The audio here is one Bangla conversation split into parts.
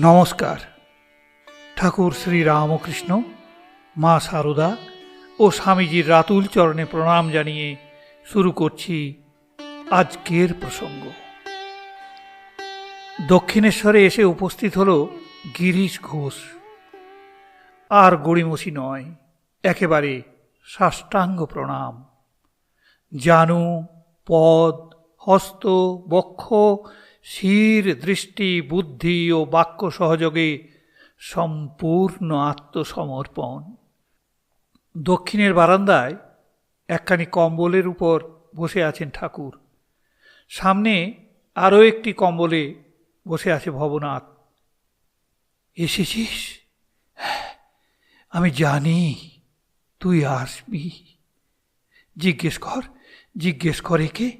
নমস্কার। ঠাকুর শ্রী রামকৃষ্ণ, মা সারদা ও স্বামীজির রাতুল চরণে প্রণাম জানিয়ে শুরু করছি আজকের প্রসঙ্গ। দক্ষিণেশ্বরে এসে উপস্থিত হল গিরিশ ঘোষ। আর গড়িমসি নয়, একেবারে সাষ্টাঙ্গ প্রণাম। জানু, পদ, হস্ত, বক্ষ শির দৃষ্টি, বুদ্ধি ও বাক্য সহযোগে সম্পূর্ণ আত্মসমর্পণ। দক্ষিণের বারান্দায় একখানি কম্বলের উপর বসে আছেন ঠাকুর। সামনে আরও একটি কম্বলে বসে আছে ভবনাথ। এসেছিস? আমি জানি, তুই আসবি। জিজ্ঞেস কর, জিজ্ঞেস করে কে?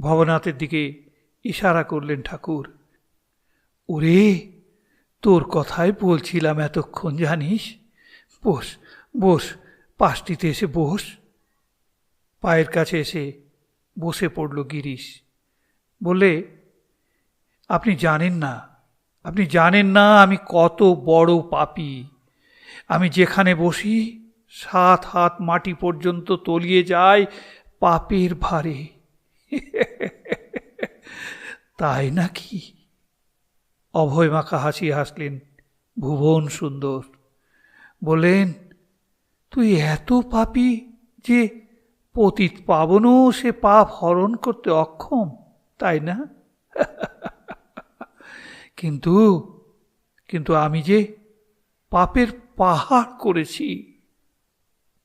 ভবনাথের দিকে ইশারা করলেন ঠাকুর। ওরে, তোর কথাই বলছিলাম এতক্ষণ, জানিস? বস বস, পাশটিতে এসে বস। পায়ের কাছে এসে বসে পড়ল গিরিশ। বলে আপনি জানেন না, আপনি জানেন না আমি কত বড় পাপী। আমি যেখানে বসি, সাত হাত মাটি পর্যন্ত তলিয়ে যায় পাপের ভারে। তাই নাকি? অভয় মাখা হাসি হাসলেন ভুবন সুন্দর। বলেন তুই এত পাপি যে পতিত পাবনও সে পাপ হরণ করতে অক্ষম, তাই না? কিন্তু কিন্তু আমি যে পাপের পাহাড় করেছি,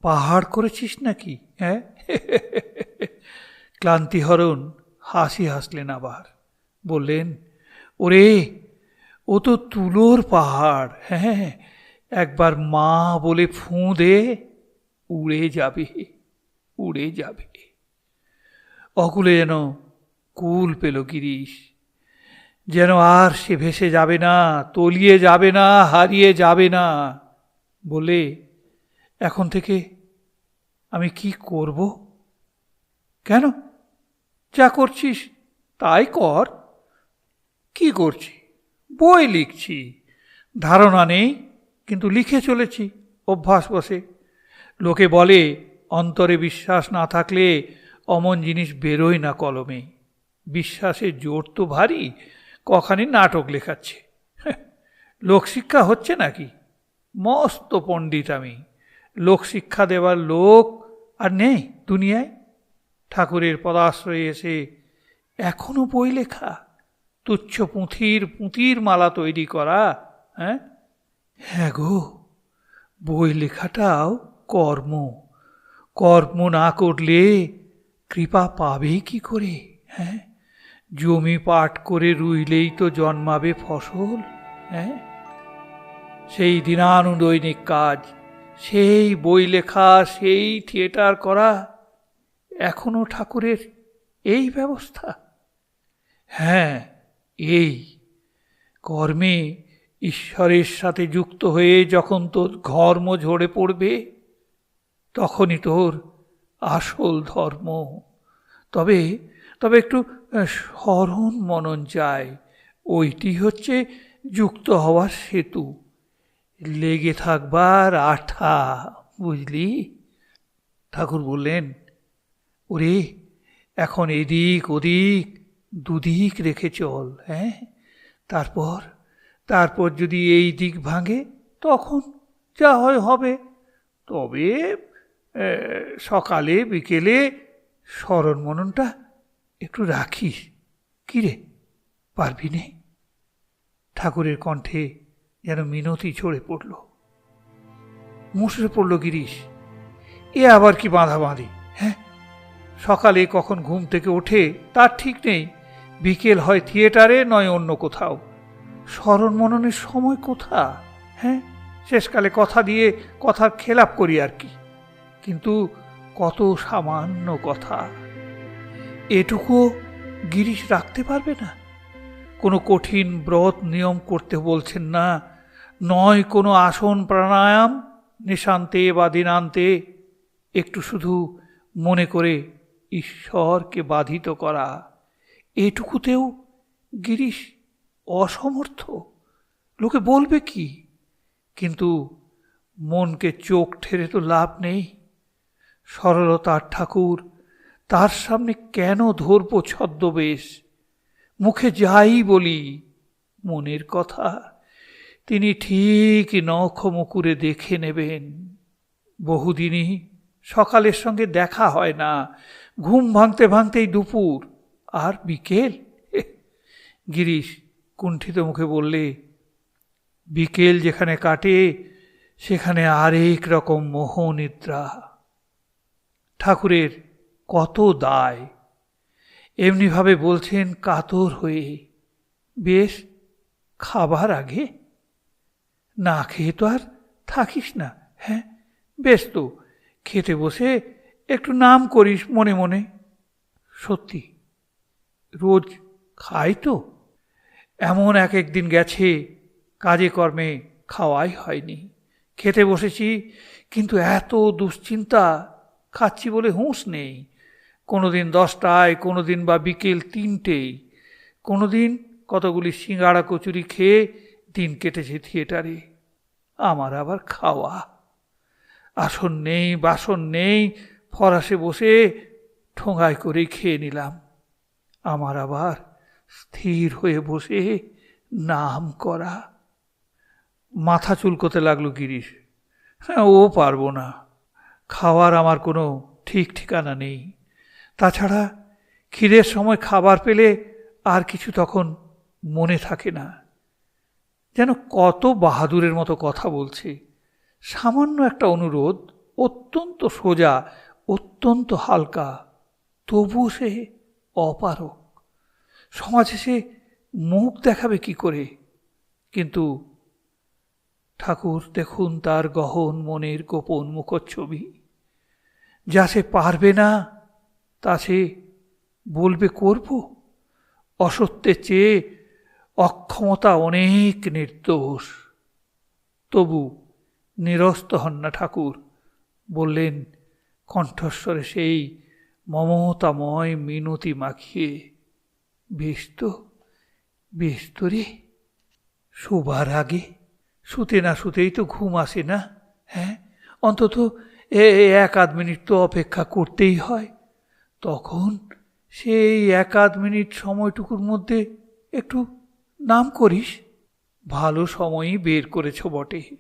পাহাড় করেছিস নাকি হ্যাঁ? ক্লান্তিহরণ, হাসি হাসলেন আবার। বললেন, ওরে, ও তো তুলোর পাহাড়। হ্যাঁ একবার মা বলে ফুঁ দে, উড়ে যাবে উড়ে যাবে। অকুলে যেন কুল পেল গিরিশ, যেন আর সে ভেসে যাবে না, তলিয়ে যাবে না, হারিয়ে যাবে না। বলে এখন থেকে আমি কি করব? কেন? যা করছিস, তাই কর। কি করছি? বই লিখছি। ধারণা নেই, কিন্তু লিখে চলেছি, অভ্যাস বসে। লোকে বলে, অন্তরে বিশ্বাস না থাকলে অমন জিনিস বেরোয় না কলমে। বিশ্বাসের জোর তো ভারী, কখানি নাটক লেখাচ্ছে। লোকশিক্ষা হচ্ছে নাকি? মস্ত পণ্ডিত আমি। লোকশিক্ষা দেওয়ার লোক আর নেই দুনিয়ায়। ঠাকুরের পদাশ্রয়ে এসে এখনও বই লেখা। তুচ্ছ পুঁথির পুঁথির মালা তৈরি করা হ্যাঁ? হ্যাঁ গো, বই লেখাটাও কর্ম। কর্ম না করলে কৃপা পাবে কি করে হ্যাঁ? জমি পাট করে রুইলেই তো জন্মাবে ফসল হ্যাঁ? সেই দিনানুদৈনিক কাজ, সেই বই লেখা, সেই থিয়েটার করা, এখনও ঠাকুরের এই ব্যবস্থা? হ্যাঁ এই কর্মে ঈশ্বরের সাথে যুক্ত হয়ে যখন তোর ধর্ম ঝরে পড়বে, তখনই তোর আসল ধর্ম। তবে তবে একটু স্মরণ মনন চাই। ওইটি হচ্ছে যুক্ত হওয়ার সেতু। লেগে থাকবার আঠা, বুঝলি? ঠাকুর বললেন, ওরে, এখন এদিক ওদিক দুদিক রেখে চল হ্যাঁ? তারপর তারপর যদি এই দিক ভাঙে, তখন যা হয় হবে। তবে সকালে, বিকেলে স্মরণ মননটা একটু রাখিস। কিরে পারবি নে? ঠাকুরের কণ্ঠে যেন মিনতি ছড়ে পড়ল। মুসড়ে পড়ল গিরিশ। এ আবার কি বাঁধা বাঁধি হ্যাঁ? সকালে কখন ঘুম থেকে ওঠে, তার ঠিক নেই। বিকেল হয় থিয়েটারে, নয় অন্য কোথাও। স্মরণ মননের সময় কোথা? হ্যাঁ শেষকালে কথা দিয়ে কথার খেলাপ করি আর কি। কিন্তু কত সামান্য কথা। এটুকু গিরিশ রাখতে পারবে না? কোনো কঠিন ব্রত নিয়ম করতে বলছেন না? নয় কোনো আসন প্রাণায়াম নিশান্তে বা দিনান্তে একটু শুধু মনে করে ঈশ্বরকে বাধিত করা। এটুকুতেও গিরিশ অসমর্থ? লোকে বলবে কি? কিন্তু মনকে চোখ ঠেরে তো লাভ নেই। সরলতার ঠাকুর, তার সামনে কেন ধরব ছদ্মবেশ? মুখে যাই বলি, মনের কথা তিনি ঠিক নখ মুকুরে দেখে নেবেন। বহুদিনই সকালের সঙ্গে দেখা হয় না। ঘুম ভাঙতে ভাঙতেই দুপুর। আর বিকেল? গিরিশ কুণ্ঠিত মুখে বললে, বিকেল যেখানে কাটে, সেখানে আরেক রকম মোহনিদ্রা। ঠাকুরের কত দায়। এমনিভাবে বলছেন কাতর হয়ে, বেশ, খাবার আগে? না খেয়ে তো আর থাকিস না হ্যাঁ? বেশ তো, খেতে বসে একটু নাম করিস মনে মনে। সত্যি রোজ খাই তো। এমন এক একদিন গেছে, কাজে কর্মে খাওয়াই হয়নি। খেতে বসেছি, কিন্তু এত দুশ্চিন্তা খাচ্ছি বলে হুঁশ নেই। কোনো দিন দশটায় কোনো দিন বা বিকেল তিনটেই কোনো দিন কতগুলি সিঙ্গাড়া কচুরি খেয়ে দিন কেটেছে থিয়েটারে। আমার আবার খাওয়া। আসন নেই, বাসন নেই, ফরাসে বসে ঠোঙায় করেই খেয়ে নিলাম। আমার আবার স্থির হয়ে বসে নাম করা। মাথা চুলকোতে লাগল গিরিশ। হ্যাঁ ও পারব না। খাওয়ার আমার কোনো ঠিক ঠিকানা নেই। তাছাড়া ক্ষীরের সময় খাবার পেলে আর কিছু তখন মনে থাকে না। যেন কত বাহাদুরের মতো কথা বলছে। সামান্য একটা অনুরোধ, অত্যন্ত সোজা, অত্যন্ত হালকা। তবু সে অপারক সমাজে সে মুখ দেখাবে কি করে? কিন্তু ঠাকুর, দেখুন তার গহন, মনের গোপন মুখচ্ছবি। যা সে পারবে না, তা সে বলবে, করব? অসত্যের চেয়ে অক্ষমতা অনেক নির্দোষ। তবু নিরস্ত হন না ঠাকুর, বললেন, কণ্ঠস্বরে সেই মমতাময় মিনতি মাখিয়ে বেশ তো বেশ রে শোবার আগে? শুতে না শুতেই তো ঘুম আসে না হ্যাঁ? অন্তত এ এক আধ মিনিট তো অপেক্ষা করতেই হয়। তখন সেই এক আধ মিনিট সময়টুকুর মধ্যে একটু নাম করিস। ভালো সময়ই বের করেছ বটে।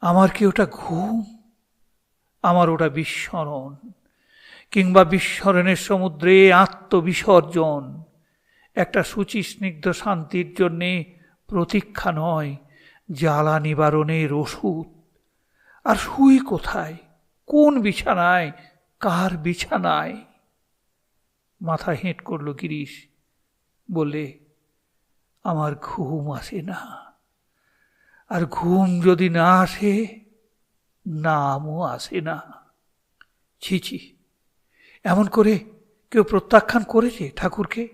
আমার কি ওটা ঘুম? আমার ওটা বিস্মরণ। কিংবা বিস্মরণের সমুদ্রে আত্মবিসর্জন। একটা সুচিস্নিগ্ধ শান্তির জন্যে প্রতীক্ষা নয়, জ্বালা নিবারণের ওষুধ। আর শুই কোথায়? কোন বিছানায়? কার বিছানায়? মাথা হেঁট করল গিরিশ, বলে, আমার ঘুম আসে না। আর ঘুম যদি না আসে, নামও আসে না। ছিছি এমন করে কেউ প্রত্যাখ্যান করেছে ঠাকুরকে?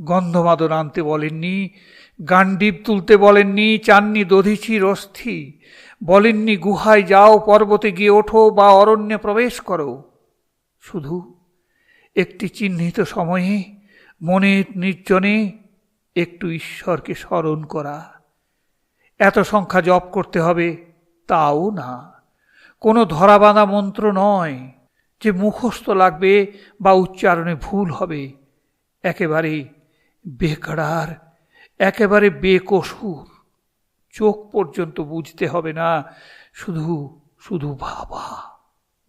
গন্ধমাদন আনতে বলেননি, গান্ডীব তুলতে বলেননি, চাননি দধিচির অস্থি, বলেননি গুহায় যাও, পর্বতে গিয়ে ওঠো বা অরণ্যে প্রবেশ করো। শুধু একটি চিহ্নিত সময়ে, মনের নির্জনে একটু ঈশ্বরকে স্মরণ করা। এত সংখ্যা জপ করতে হবে, তাও না। কোনো ধরাবাঁধা মন্ত্র নয়। যে মুখস্থ লাগবে বা উচ্চারণে ভুল হবে, একেবারে বেকার একেবারে বেকসুর। চোখ পর্যন্ত বুঝতে হবে না, শুধু শুধু ভাবা।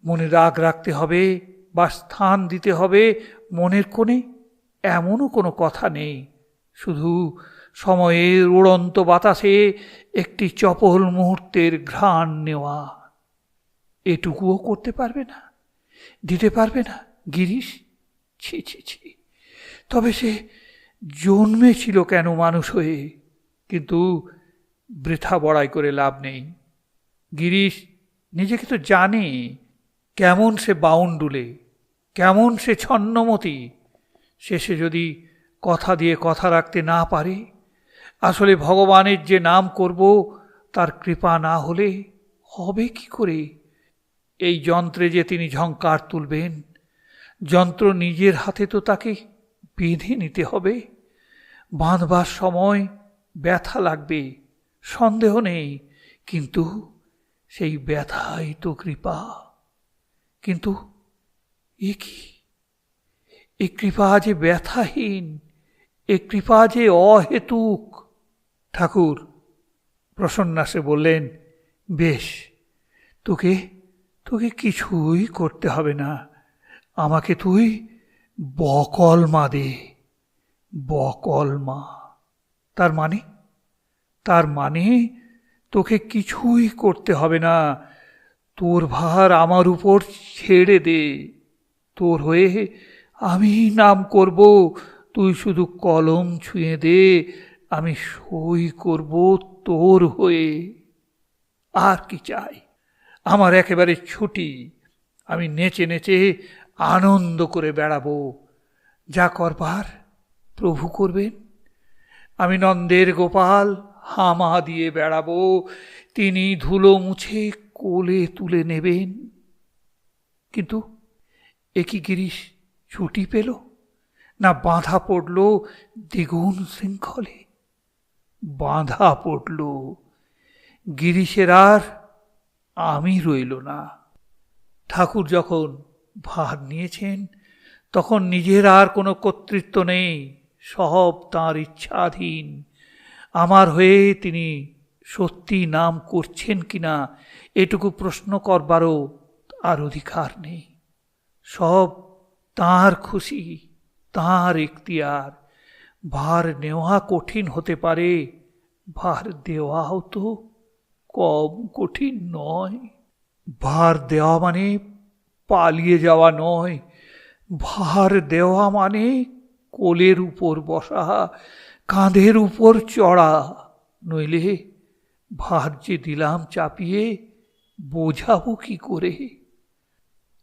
মনে রাগ রাখতে হবে বা স্থান দিতে হবে, মনের কোণে এমনও কোনো কথা নেই। শুধু সময়ের উড়ন্ত বাতাসে একটি চপল মুহূর্তের ঘ্রাণ নেওয়া। এটুকুও করতে পারবে না। দিতে পারবে না। গিরিশ, ছি ছি ছি। তবে সে জন্মেছিল কেন মানুষ হয়ে? কিন্তু বৃথা বড়াই করে লাভ নেই। গিরিশ নিজেকে তো জানে কেমন সে বাউন্ডুলে, কেমন সে ছন্নমতি। শেষে যদি কথা দিয়ে কথা রাখতে না পারে, আসলে ভগবানের যে নাম করব, তার কৃপা না হলে হবে কি করে? এই যন্ত্রে যে তিনি ঝঙ্কার তুলবেন, যন্ত্র নিজের হাতে তো তাকে বেঁধে নিতে হবে। বাঁধবার সময় ব্যথা লাগবে, সন্দেহ নেই, কিন্তু সেই ব্যথাই তো কৃপা। কিন্তু এ কি? এ কৃপা যে ব্যথাহীন, এ কৃপা যে অহেতুক। ঠাকুর প্রসন্নাসে বললেন, বেশ, তোকে তোকে কিছুই করতে হবে না। আমাকে তুই বকল মা দে। বকল মা। তার মানে? তার মানে তোকে কিছুই করতে হবে না। তোর ভার আমার উপর ছেড়ে দে। তোর হয়ে আমি নাম করব। তুই শুধু কলম ছুঁয়ে দে। আমি সই করব তোর হয়ে। আর কি চাই? আমার একেবারে ছুটি। আমি নেচে নেচে আনন্দ করে বেড়াবো। যা করবার প্রভু করবেন। আমি নন্দের গোপাল হামা দিয়ে বেড়াবো। তিনি ধুলো মুছে কোলে তুলে নেবেন। কিন্তু একই গিরিশ ছুটি পেল? না বাঁধা পড়ল দ্বিগুণ শৃঙ্খলে? বাঁধা পড়ল। গিরিশের আর আমি রইল না। ঠাকুর যখন ভার নিয়েছেন, তখন নিজের আর কোনো কর্তৃত্ব নেই, সব তাঁর ইচ্ছাধীন। আমার হয়ে তিনি সত্যি নাম করছেন কিনা, এটুকু প্রশ্ন করবারও আর অধিকার নেই। সব তাঁর খুশি, তাঁর এখতিয়ার। ভার নেওয়া কঠিন হতে পারে, ভার দেওয়াও তো কম কঠিন নয়। ভার দেওয়া মানে পালিয়ে যাওয়া নয়। ভার দেওয়া মানে কোলের উপর বসা, কাঁধের উপর চড়া। নইলে ভার যে দিলাম চাপিয়ে বোঝাবো কি করে?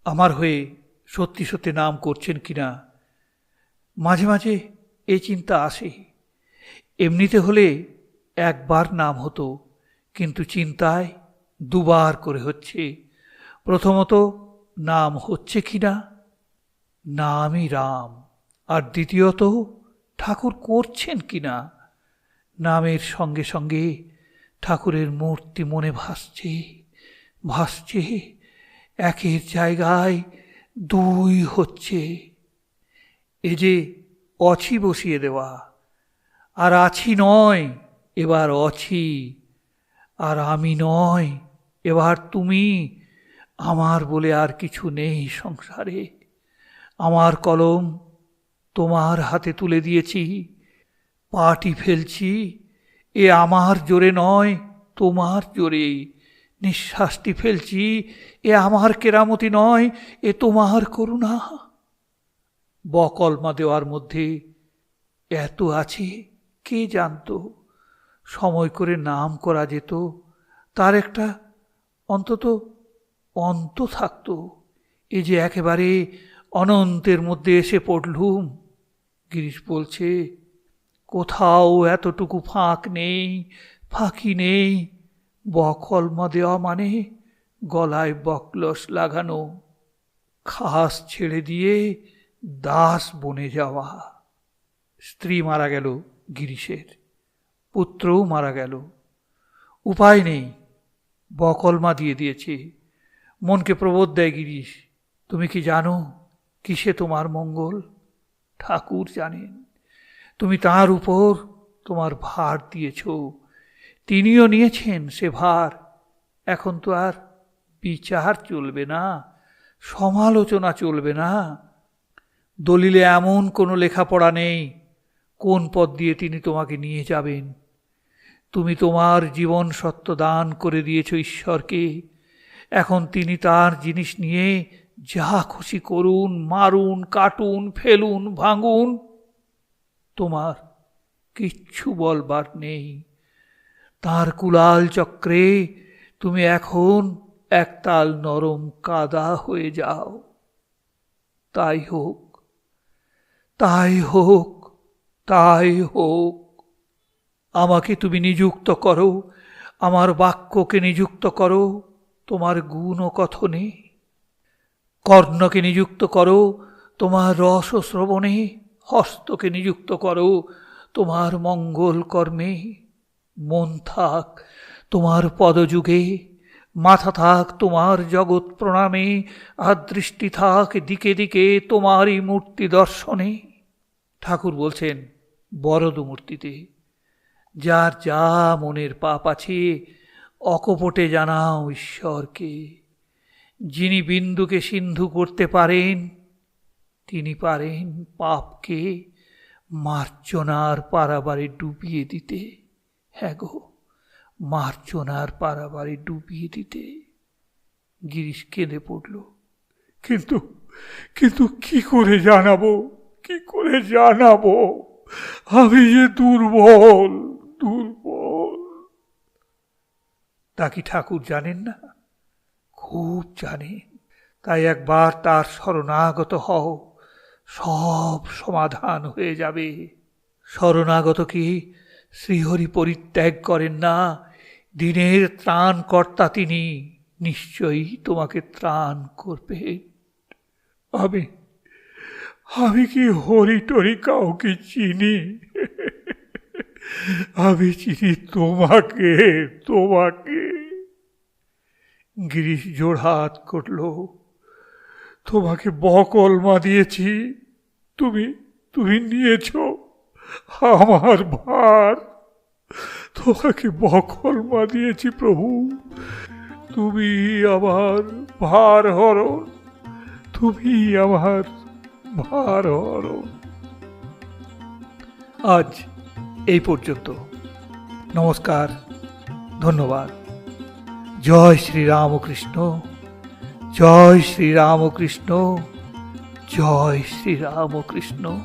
আমার হয়ে সত্যি সত্যি নাম করছেন কিনা? মাঝে মাঝে এ চিন্তা আসে। এমনিতে হলে একবার নাম হতো। কিন্তু চিন্তায় দুবার করে হচ্ছে। প্রথমত, নাম হচ্ছে কি না নামই রাম। আর দ্বিতীয়ত, ঠাকুর করছেন কি না নামের সঙ্গে সঙ্গে ঠাকুরের মূর্তি মনে ভাসছে। ভাসছে, একের জায়গায় দুই হচ্ছে। এ যে অছি বসিয়ে দেওয়া। আর আছি নয়, এবার অছি। আর আমি নয়, এবার তুমি আমার বলে আর কিছু নেই সংসারে। আমার কলম তোমার হাতে তুলে দিয়েছি, পাটি ফেলছি, এ আমার জোরে নয়, তোমার জোরে। নিঃশ্বাসটি ফেলছি, এ আমার কেরামতি নয়, এ তোমার করুণা। বকলমা দেওয়ার মধ্যে এত আছে, কে জানত? সময় করে নাম করা যেত, তার একটা অন্তত অন্ত থাকত। এ যে একেবারে অনন্তের মধ্যে এসে পড়লুম। গিরিশ বলছে, কোথাও এতটুকু ফাঁক নেই, ফাঁকি নেই। বকলমা দেওয়া মানে গলায় বকলস লাগানো। খাস ছেড়ে দিয়ে দাস বনে যাওয়া। স্ত্রী মারা গেল গিরিশের। পুত্রও মারা গেল। উপায় নেই। বকলমা দিয়ে দিয়েছে। মনকে প্রবোধ দেয় গিরিশ, তুমি কি জানো কিসে তোমার মঙ্গল? ঠাকুর জানেন, তুমি তার উপর তোমার ভার দিয়েছ। তিনিও নিয়েছেন সে ভার। এখন তো আর বিচার চলবে না, সমালোচনা চলবে না। দলিলে এমন কোনো লেখাপড়া নেই। কোন পথ দিয়ে তিনি তোমাকে নিয়ে যাবেন? তুমি তোমার জীবন সত্য দান করে দিয়েছ ঈশ্বরকে। এখন তিনি তার জিনিস নিয়ে যা খুশি করুন, মারুন, কাটুন, ফেলুন, ভাঙুন, তোমার কিচ্ছু বলবার নেই। তার কুলাল চক্রে তুমি এখন একতাল নরম কাদা হয়ে যাও। তাই হোক তাই হোক তাই হোক। আমাকে তুমি নিযুক্ত করো। আমার বাক্যকে নিযুক্ত করো। তোমার গুণ ও কথনে। কর্ণকে নিযুক্ত করো। তোমার রস ও শ্রবণে। হস্তকে নিযুক্ত করো। তোমার মঙ্গল কর্মে। মন থাক তোমার পদযুগে। মাথা থাক তোমার জগৎ প্রণামে। আর দৃষ্টি থাক দিকে দিকে তোমারই মূর্তি দর্শনে। ঠাকুর বলছেন বরদ মূর্তিতে যার যা মনের পাপ আছে, অকপটে জানাও ঈশ্বরকে। যিনি বিন্দুকে সিন্ধু করতে পারেন, তিনি পারেন পাপকে মার্জনার পারাবারে ডুবিয়ে দিতে। হ্যাঁ গো, মার্জনার পারাবারে ডুবিয়ে দিতে। গিরিশ কেঁদে পড়ল, কিন্তু কিন্তু কি করে জানাব? কি করে জানাব? আমি যে দুর্বল! দুর্বল তা কি ঠাকুর জানেন না? খুব জানেন। তাই একবার তার শরণাগত হও, সব সমাধান হয়ে যাবে। শরণাগত কি? শ্রীহরি পরিত্যাগ করেন না। দিনের ত্রাণকর্তা তিনি, নিশ্চয়ই তোমাকে ত্রাণ করবে আমি আমি কি হরি টরি কাউকে চিনি? আমি চিনি তোমাকে তোমাকে। গিরিশ জোড়হাত করল। তোমাকে বকলমা দিয়েছি তুমি তুমি নিয়েছ আমার ভার। তোমাকে বকলমা দিয়েছি প্রভু। তুমি আমার ভার হরণ। তুমি আমার ভার হরণ। আজ এই পর্যন্ত। নমস্কার ধন্যবাদ। জয় শ্রী রামকৃষ্ণ জয় শ্রী রামকৃষ্ণ জয় শ্রী রামকৃষ্ণ